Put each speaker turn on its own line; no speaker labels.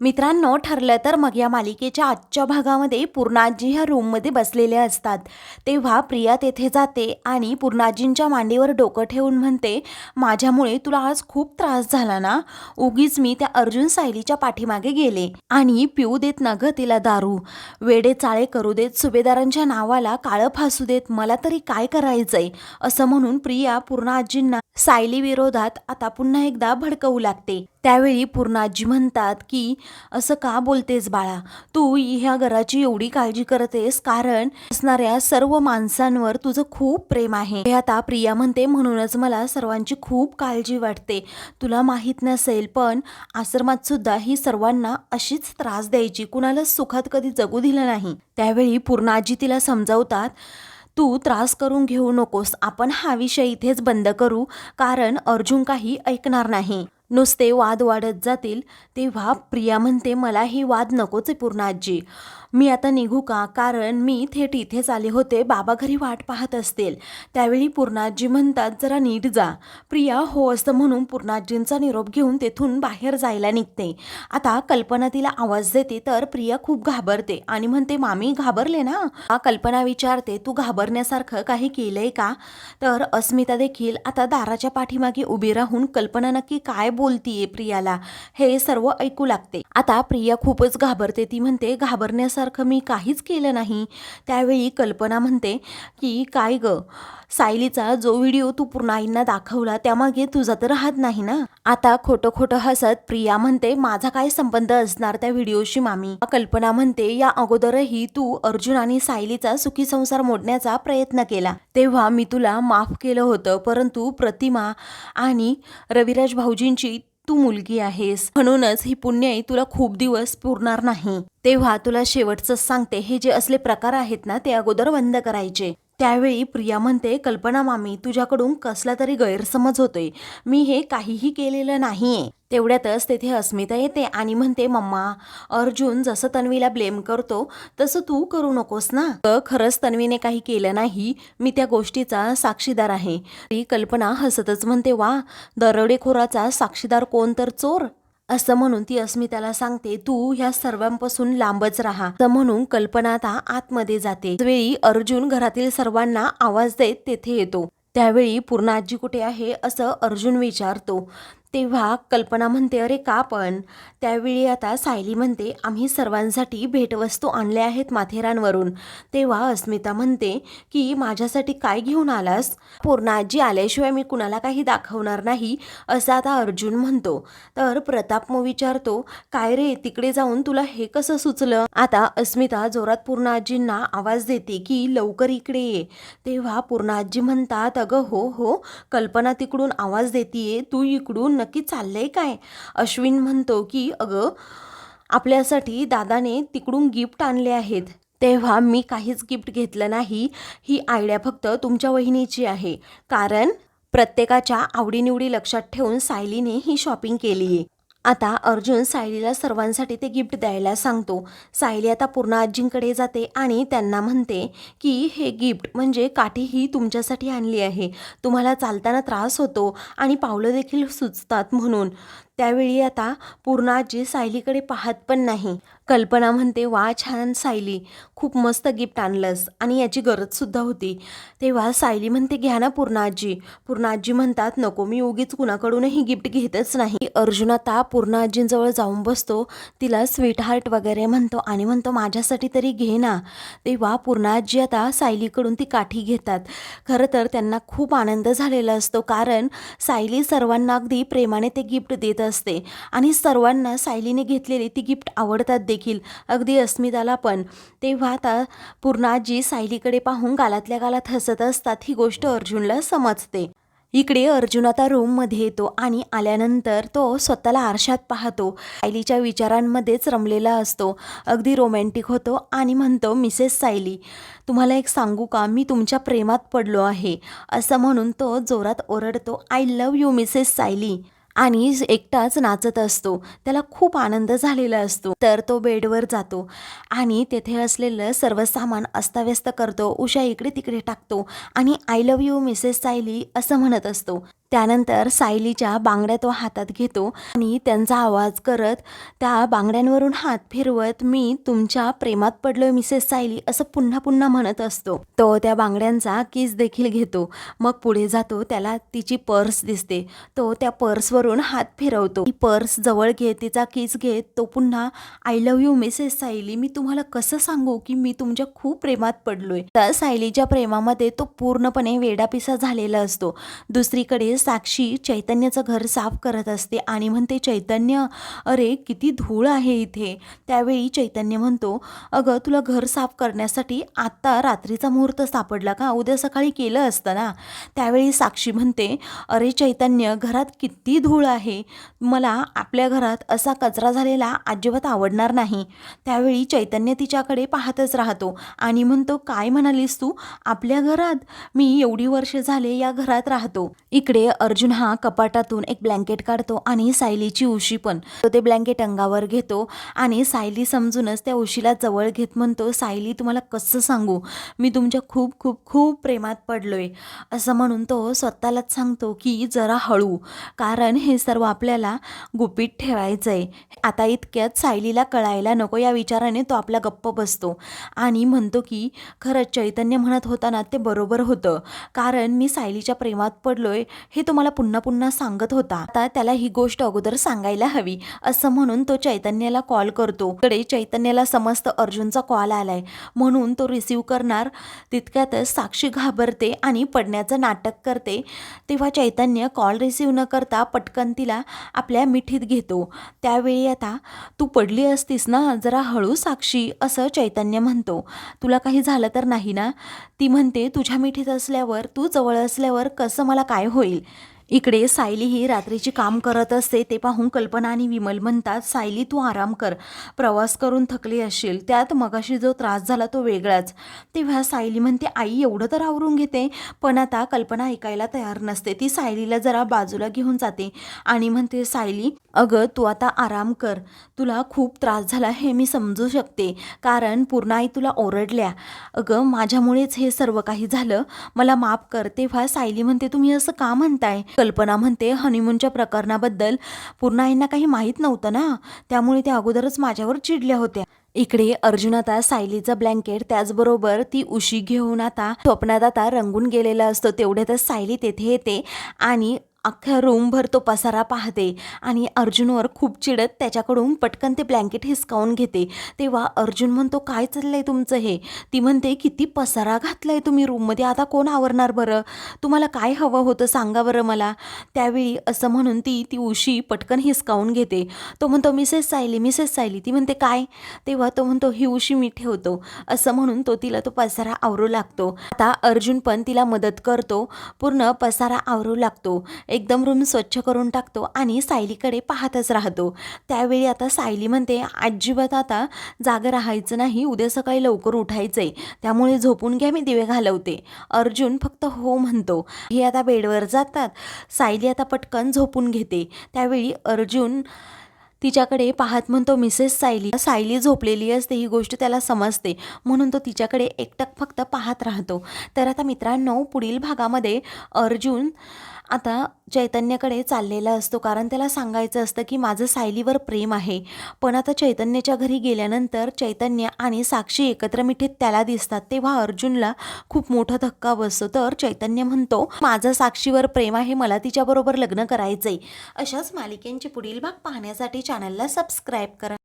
मित्रांनो ठरलं तर मग या मालिकेच्या आजच्या भागामध्ये पूर्णाजी ह्या रूममध्ये बसलेल्या असतात. तेव्हा प्रिया तेथे जाते आणि पूर्णाजींच्या मांडीवर डोकं ठेवून म्हणते माझ्यामुळे तुला आज खूप त्रास झाला ना? उगीच मी त्या अर्जुन सायलीच्या पाठीमागे गेले आणि पिऊ देत न ग तिला दारू. वेडे चाळे करू देत सुभेदारांच्या नावाला काळं फासू देत मला तरी काय करायचंय? असं म्हणून प्रिया पूर्णाजींना सायली विरोधात आता पुन्हा एकदा भडकवू लागते. त्यावेळी पूर्णाजी म्हणतात की असं का बोलतेस बाळा? तू ह्या घराची एवढी काळजी करतेस कारण असणाऱ्या सर्व माणसांवर तुझं खूप प्रेम आहे. हे आता प्रिया म्हणते म्हणूनच मला सर्वांची खूप काळजी वाटते. तुला माहीत नसेल पण आश्रमात सुद्धा ही सर्वांना अशीच त्रास द्यायची. कुणाला सुखात कधी जगू दिलं नाही. त्यावेळी पूर्णाजी तिला समजावतात तू त्रास करून घेऊ नकोस. आपण हा विषय इथेच बंद करू कारण अर्जुन काही ऐकणार नाही. नुसते वाद वाढत जातील तेव्हा प्रिया म्हणते मला ही वाद नकोच आहे पूर्णाजी मी आता निघू का? कारण मी थेट इथेच आले होते. बाबा घरी वाट पाहत असतील. त्यावेळी पूर्णाजी म्हणतात जरा नीट जा. प्रिया हो असं म्हणून पूर्णाजींचा निरोप घेऊन तेथून बाहेर जायला निघते. आता कल्पना तिला आवाज देते तर प्रिया खूप घाबरते आणि म्हणते मामी घाबरले ना? कल्पना विचारते तू घाबरण्यासारखं काही केलंय का? तर अस्मिता देखील आता दाराच्या पाठीमागे उभी राहून कल्पना नक्की काय बोलतीये प्रियाला हे सर्व ऐकू लागते. आता प्रिया खूपच घाबरते. ती म्हणते घाबरण्यासारखं मी काहीच केलं नाही. त्यावेळी कल्पना म्हणते की काय ग? सायलीचा जो व्हिडिओ तू पूर्ण आईंना दाखवला त्यामागे तुझा तर हात नाही ना? आता खोटं खोटं हसत प्रिया म्हणते माझा काय संबंध असणार त्या व्हिडिओशी मामी? कल्पना म्हणते या अगोदरही तू अर्जुन आणि सायलीचा सुखी संसार मोडण्याचा प्रयत्न केला. तेव्हा मी तुला माफ केलं होतं परंतु प्रतिमा आणि रविराज भाऊजींची तू मुलगी आहेस. म्हणूनच ही पुण्याई तुला खूप दिवस पुरणार नाही. तेव्हा तुला शेवटचं सांगते. हे जे असले प्रकार आहेत ना ते अगोदर बंद करायचे. त्यावेळी प्रिया म्हणते कल्पना मामी तुझ्याकडून कसला तरी गैरसमज होतोय. मी हे काहीही केलेलं नाहीये. तेवढ्यातच तेथे अस्मिता येते आणि म्हणते मम्मा अर्जुन जसं तन्वीला ब्लेम करतो तसं तू करू नकोस ना. खरंच तन्वीने काही केलं नाही. मी त्या गोष्टीचा साक्षीदार आहे. ती कल्पना हसतच म्हणते वा दरोडेखोराचा साक्षीदार कोण तर चोर. असं म्हणून ती अस्मिताला सांगते तू ह्या सर्वांपासून लांबच राहा. असं म्हणून कल्पना आता आतमध्ये जाते. वेळी अर्जुन घरातील सर्वांना आवाज देत तेथे येतो. त्यावेळी पूर्ण आजी कुठे आहे? असं अर्जुन विचारतो. तेव्हा कल्पना म्हणते अरे का पण? त्यावेळी आता सायली म्हणते आम्ही सर्वांसाठी भेटवस्तू आणल्या आहेत माथेरानवरून. तेव्हा अस्मिता म्हणते की माझ्यासाठी काय घेऊन आलास? पूर्ण आजी आल्याशिवाय मी कुणाला काही दाखवणार नाही असं आता अर्जुन म्हणतो. तर प्रताप मग विचारतो काय रे तिकडे जाऊन तुला हे कसं सुचलं? आता अस्मिता जोरात पूर्णाजींना आवाज देते की लवकर इकडे ये. तेव्हा पूर्णाजी म्हणतात अगं हो हो कल्पना तिकडून आवाज देतीये तू इकडून नक्की चाललंय काय? अश्विन म्हणतो की अगं आपल्यासाठी दादाने तिकडून गिफ्ट आणले आहेत. तेव्हा मी काहीच गिफ्ट घेतलं नाही. ही आयडिया फक्त तुमच्या वहिनीची आहे. कारण प्रत्येकाच्या आवडीनिवडी लक्षात ठेवून सायलीने ही शॉपिंग केली आहे आता अर्जुन सायलीला सर्वांसाठी ते गिफ्ट द्यायला सांगतो. सायली आता पूर्ण आजींकडे जाते आणि त्यांना म्हणते की हे गिफ्ट म्हणजे काठी ही तुमच्यासाठी आणली आहे. तुम्हाला चालताना त्रास होतो आणि पावलं देखील सुचतात म्हणून. त्यावेळी आता पूर्ण आजी सायलीकडे पाहत पण नाही. कल्पना म्हणते वा छान सायली खूप मस्त गिफ्ट आणलंस. आणि याची गरजसुद्धा होती. तेव्हा सायली म्हणते घ्या ना पूर्ण पूर्णाजी पूर्ण म्हणतात नको मी उगीच कुणाकडूनही गिफ्ट घेतच नाही. अर्जुन आता पूर्ण आजींजवळ जाऊन बसतो. तिला स्वीट हार्ट वगैरे म्हणतो आणि म्हणतो माझ्यासाठी तरी घे ना. तेव्हा पूर्णाजी आता सायलीकडून ती काठी घेतात. खरं तर त्यांना खूप आनंद झालेला असतो कारण सायली सर्वांना अगदी प्रेमाने ते गिफ्ट देत असते. आणि सर्वांना सायलीने घेतलेली ती गिफ्ट आवडतात देखील. अगदी अस्मिताला पण. तेव्हा आता पूर्णाजी सायलीकडे पाहून गालातल्या गालात हसत असतात. ही गोष्ट अर्जुनला समजते. इकडे अर्जुन आता रूममध्ये येतो आणि आल्यानंतर तो स्वतःला आरशात पाहतो. सायलीच्या विचारांमध्येच रमलेला असतो. अगदी रोमॅन्टिक होतो आणि म्हणतो मिसेस सायली तुम्हाला एक सांगू का? मी तुमच्या प्रेमात पडलो आहे. असं म्हणून तो जोरात ओरडतो I love you Mrs Sayali. आणि एकटाच नाचत असतो. त्याला खूप आनंद झालेला असतो. तर तो बेडवर जातो आणि तेथे असलेलं सर्व सामान अस्ताव्यस्त करतो. उषा इकडे तिकडे टाकतो आणि I love you Mrs Sayali असं म्हणत असतो. त्यानंतर सायलीच्या बांगड्या तो हातात घेतो आणि त्यांचा आवाज करत त्या बांगड्यांवरून हात फिरवत मी तुमच्या प्रेमात पडलोय मिसेस सायली असं पुन्हा पुन्हा म्हणत असतो. तो त्या बांगड्यांचा किस देखील घेतो. मग पुढे जातो त्याला तिची पर्स दिसते. तो त्या पर्सवरून हात फिरवतो. ती पर्स जवळ घेत तिचा किस घेत तो पुन्हा I love you Mrs Sayali. मी तुम्हाला कसं सांगू की मी तुमच्या खूप प्रेमात पडलोय? तर सायलीच्या प्रेमामध्ये तो पूर्णपणे वेडापिसा झालेला असतो. दुसरीकडे साक्षी चैतन्याचं घर साफ करत असते आणि म्हणते चैतन्य अरे किती धूळ आहे इथे. त्यावेळी चैतन्य म्हणतो अगं तुला घर साफ करण्यासाठी आत्ता रात्रीचा मुहूर्त सापडला का? उद्या सकाळी केलं असतं ना? त्यावेळी साक्षी म्हणते अरे चैतन्य घरात किती धूळ आहे. मला आपल्या घरात असा कचरा झालेला अजिबात आवडणार नाही. त्यावेळी चैतन्य तिच्याकडे पाहतच राहतो आणि म्हणतो काय म्हणालीस तू? आपल्या घरात मी एवढी वर्ष झाले या घरात राहतो. इकडे अर्जुन हा कपाटातून एक ब्लँकेट काढतो आणि सायलीची उशी पण. तो ते ब्लँकेट अंगावर घेतो आणि सायली समजूनच त्या उशीला जवळ घेत म्हणतो सायली तुम्हाला कसं सांगू? मी तुमच्या खूप खूप खूप प्रेमात पडलोय. असं म्हणून तो स्वतःलाच सांगतो की जरा हळू कारण हे सर्व आपल्याला गुपित ठेवायचं आहे आता इतक्यात सायलीला कळायला नको या विचाराने तो आपला गप्प बसतो आणि म्हणतो की खरंच चैतन्य म्हणत होताना ते बरोबर होतं. कारण मी सायलीच्या प्रेमात पडलोय हे तो मला पुन्हा पुन्हा सांगत होता आता त्याला ही गोष्ट अगोदर सांगायला हवी. असं म्हणून तो चैतन्याला कॉल करतो. कडे चैतन्याला समस्त अर्जुनचा कॉल आलाय. म्हणून तो रिसीव करणार. तितक्यातच साक्षी घाबरते आणि पडण्याचं नाटक करते. तेव्हा चैतन्य कॉल रिसीव न करता पटकन तिला आपल्या मिठीत घेतो. त्यावेळी आता तू पडली असतीस ना? जरा हळू साक्षी असं चैतन्य म्हणतो. तुला काही झालं तर नाही ना? ती म्हणते तुझ्या मिठीत असल्यावर तू जवळ असल्यावर कसं मला काय होईल? इकडे सायली ही रात्रीची काम करत असते ते पाहून कल्पना आणि विमल म्हणतात सायली तू आराम कर. प्रवास करून थकली असशील. त्यात मगाशी जो त्रास झाला तो वेगळाच. तेव्हा सायली म्हणते आई एवढं तर आवरून घेते पण आता कल्पना ऐकायला तयार नसते. ती सायलीला जरा बाजूला घेऊन जाते आणि म्हणते सायली अगं तू आता आराम कर. तुला खूप त्रास झाला हे मी समजू शकते कारण पूर्ण आई तुला ओरडल्या. अगं माझ्यामुळेच हे सर्व काही झालं. मला माफ कर. तेव्हा सायली म्हणते तुम्ही असं का म्हणताय? कल्पना म्हणते हनीमूनच्या प्रकरणाबद्दल पूर्ण यांना काही माहीत नव्हतं ना? त्यामुळे त्या अगोदरच माझ्यावर चिडल्या होत्या. इकडे अर्जुन आता सायलीचं ब्लँकेट त्याचबरोबर ती उशी घेऊन आता स्वप्नात आता रंगून गेलेला असतो. तेवढ्यातच सायली तेथे येते आणि अख्ख्या रूमभर तो पसारा पाहते आणि अर्जुनवर खूप चिडत त्याच्याकडून पटकन ते ब्लँकेट हिसकावून घेते. तेव्हा अर्जुन म्हणतो काय चाललंय तुमचं हे? ती म्हणते किती पसारा घातलाय तुम्ही रूममध्ये आता कोण आवरणार बरं? तुम्हाला काय हवं होतं सांगा बरं मला. त्यावेळी असं म्हणून ती ती उशी पटकन हिसकावून घेते. तो म्हणतो मिसेस सायली मिसेस सायली. ती म्हणते काय? तेव्हा तो म्हणतो ही उशी मी ठेवतो असं म्हणून तो तिला तो पसारा आवरू लागतो. आता अर्जुन पण तिला मदत करतो. पूर्ण पसारा आवरू लागतो. एकदम रूम स्वच्छ करून टाकतो आणि सायलीकडे पाहतच राहतो. त्यावेळी आता सायली म्हणते अजिबात आता जागं राहायचं नाही उद्या सकाळी लवकर उठायचंय. त्यामुळे झोपून घ्या मी दिवे घालवते. अर्जुन फक्त हो म्हणतो. हे आता बेडवर जातात. सायली आता पटकन झोपून घेते. त्यावेळी अर्जुन तिच्याकडे पाहत म्हणतो मिसेस सायली सायली झोपलेली असते ही गोष्ट त्याला समजते. म्हणून तो तिच्याकडे एकटक फक्त पाहत राहतो. तर आता मित्रांनो पुढील भागामध्ये अर्जुन आता चैतन्याकडे चाललेला असतो कारण त्याला सांगायचं असतं की माझं सायलीवर प्रेम आहे. पण आता चैतन्याच्या घरी गेल्यानंतर चैतन्य आणि साक्षी एकत्र मिठीत त्याला दिसतात. तेव्हा अर्जुनला खूप मोठा धक्का बसतो. तर चैतन्य म्हणतो माझं साक्षीवर प्रेम आहे मला तिच्याबरोबर लग्न करायचंय. अशाच मालिकेंचे पुढील भाग पाहण्यासाठी चॅनलला सबस्क्राईब करा.